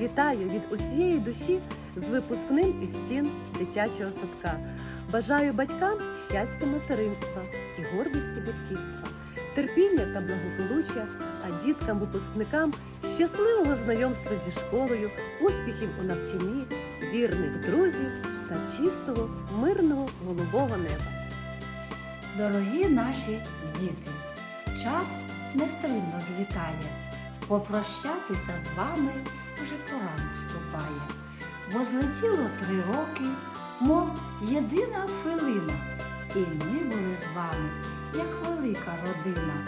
вітаю від усієї душі з випускним із стін дитячого садка. Бажаю батькам щастя материнства і гордості батьківства, терпіння та благополуччя, а діткам-випускникам щасливого знайомства зі школою, успіхів у навчанні, вірних друзів та чистого, мирного голубого неба. Дорогі наші діти, час нестримно злітає. Попрощатися з вами вже пора наступає. Бо злетіло три роки, мов єдина хвилина. І ми були з вами, як велика родина.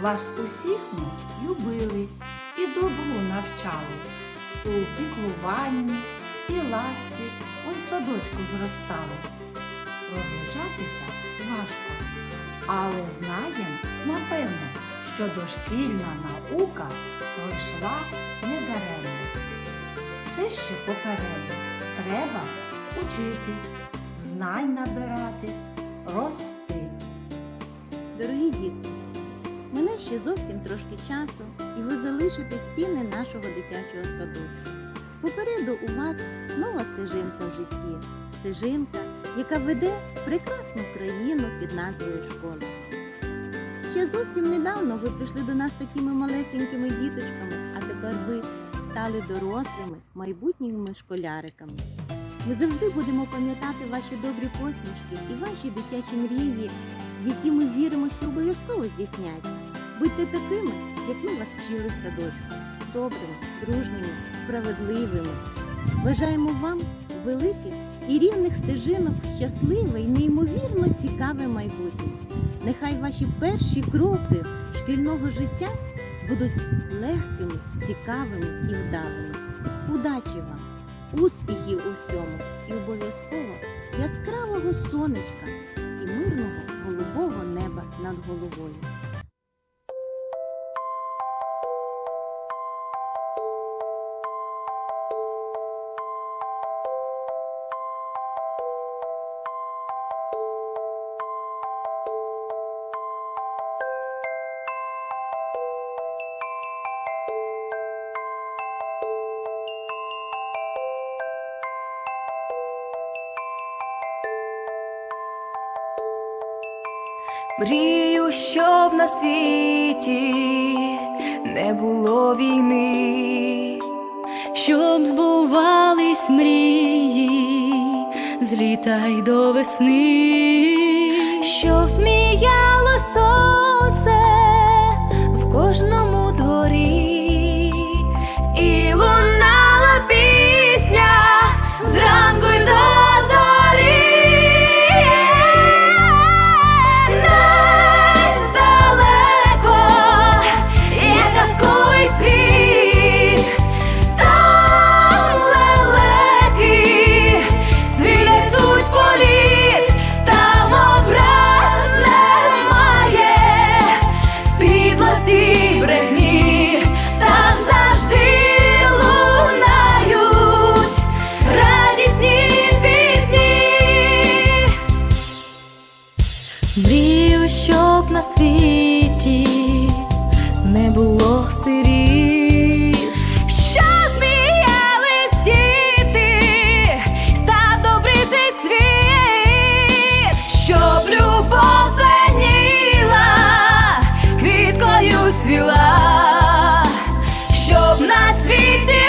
Вас усіх ми любили і добру навчали. У піклуванні і ласці у садочку зростали. Розлучатися важко, але знаєм, напевно, що дошкільна наука пройшла недаремно. Все ще попереду треба учитись, знань набиратись, рости. Дорогі діти, мене ще зовсім трошки часу, і ви залишите стіни нашого дитячого садочку. Попереду у вас нова стежинка в житті, стежинка, яка веде прекрасну країну під назвою школа. Ще зовсім недавно ви прийшли до нас такими малесенькими діточками, а тепер ви стали дорослими, майбутніми школяриками. Ми завжди будемо пам'ятати ваші добрі посмішки і ваші дитячі мрії, в які ми віримо, що обов'язково здійсняться. Будьте такими, як ми вас вчили в садочку, добрими, дружніми, справедливими. Бажаємо вам великих і рівних стежинок в щасливе і неймовірно цікаве майбутнє. Нехай ваші перші кроки шкільного життя будуть легкими, цікавими і вдалими. Удачі вам, успіхів у всьому і обов'язково яскравого сонечка і мирного голубого неба над головою. Мрію, щоб на світі не було війни, щоб збувались мрії з й до весни, щоб сміяло сонце було сирів, що сміялись діти, став добріший світ, щоб любов звеніла, квіткою цвіла, щоб на світі.